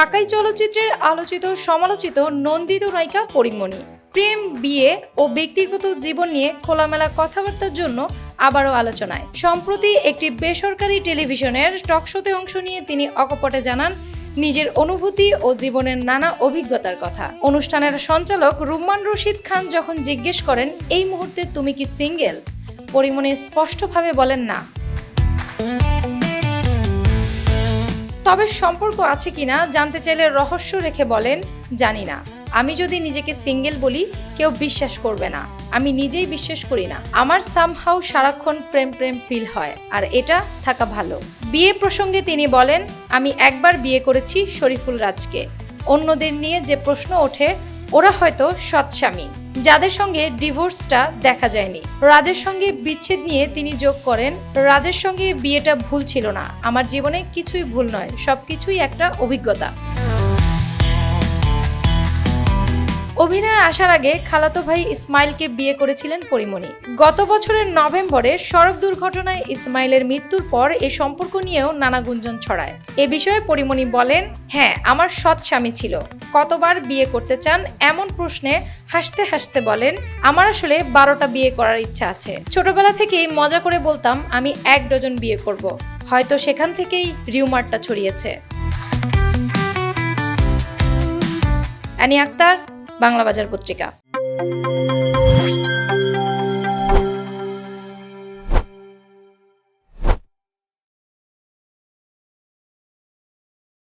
ঢাকাই চলচ্চিত্রের আলোচিত সমালোচিত নন্দিত নায়িকা পরিমণি। প্রেম, বিয়ে ও ব্যক্তিগত জীবন নিয়ে খোলামেলা কথাবার্তার জন্য আবারও আলোচনায়। সম্প্রতি একটি বেসরকারি টেলিভিশনের টকশোতে অংশ নিয়ে তিনি অকপটে জানান, নিজের অনুভূতি ও জীবনের নানা অভিজ্ঞতার কথা। অনুষ্ঠানের সঞ্চালক রুম্মান রশিদ খান যখন জিজ্ঞেস করেন, এই মুহূর্তে তুমি কি সিঙ্গেল? পরিমণি স্পষ্টভাবে বলেন, না। তবে সম্পর্ক আছে কিনা জানতে চাইলে রহস্য রেখে বলেন, জানি না। আমি যদি নিজেকে সিঙ্গেল বলি, কেউ বিশ্বাস করবে না। আমি নিজেই বিশ্বাস করি না। আমার সামহাউ সারাক্ষণ প্রেম প্রেম ফিল হয়, আর এটা থাকা ভালো। বিয়ে প্রসঙ্গে তিনি বলেন, আমি একবার বিয়ে করেছি শরীফুল রাজকে। অন্যদের নিয়ে যে প্রশ্ন ওঠে ওরা হয়তো সৎস্বামী যাদের সঙ্গে ডিভোর্সটা দেখা যায়নি। রাজের সঙ্গে বিচ্ছেদ নিয়ে তিনি যোগ করেন। রাজের সঙ্গে বিয়েটা ভুল ছিল না। আমার জীবনে কিছুই ভুল নয়। সবকিছুই একটা অভিজ্ঞতা। অভিনয়ে আসার আগে খালাতো ভাই ইসমাইলকে বিয়ে করেছিলেন পরিমণি। গত বছরের নভেম্বরে সড়ক দুর্ঘটনায় ইসমাইলের মৃত্যুর পর এ সম্পর্ক নিয়েও নানা গুঞ্জন ছড়ায়। এ বিষয়ে পরিমণি বলেন হ্যাঁ আমার সৎ স্বামী ছিল। কতবার বিয়ে করতে চান এমন প্রশ্নে হাসতে হাসতে বলেন, আমার আসলে বারোটা বিয়ে করার ইচ্ছা আছে। ছোটবেলা থেকেই মজা করে বলতাম, আমি এক ডজন বিয়ে করব। হয়তো সেখান থেকেই রিউমারটা ছড়িয়েছে। অ্যানি আক্তার বাংলা বাজার পত্রিকা।